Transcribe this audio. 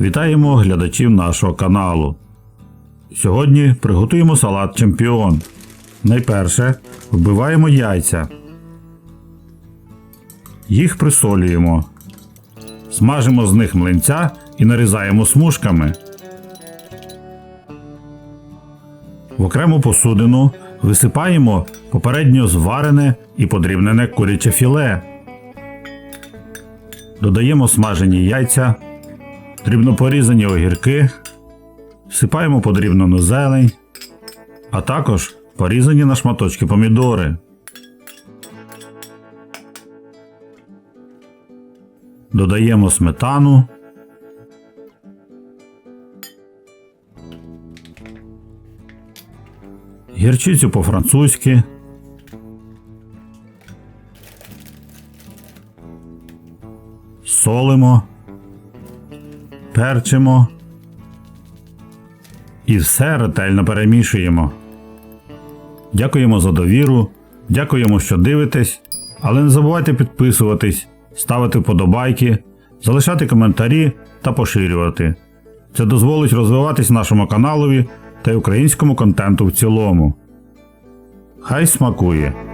Вітаємо глядачів нашого каналу. Сьогодні приготуємо салат чемпіон. Найперше вбиваємо яйця. Їх присолюємо. Смажимо з них млинця і нарізаємо смужками. В окрему посудину висипаємо попередньо зварене і подрібнене куряче філе. Додаємо смажені яйця, дрібно порізані огірки, всипаємо подрібнену зелень, а також порізані на шматочки помідори. Додаємо сметану. Гірчицю по-французьки. Солимо. Перчимо. І все ретельно перемішуємо. Дякуємо за довіру. Дякуємо, що дивитесь. Але не забувайте підписуватись, ставити вподобайки, залишати коментарі та поширювати. Це дозволить розвиватись нашому каналові та й українському контенту в цілому. Хай смакує!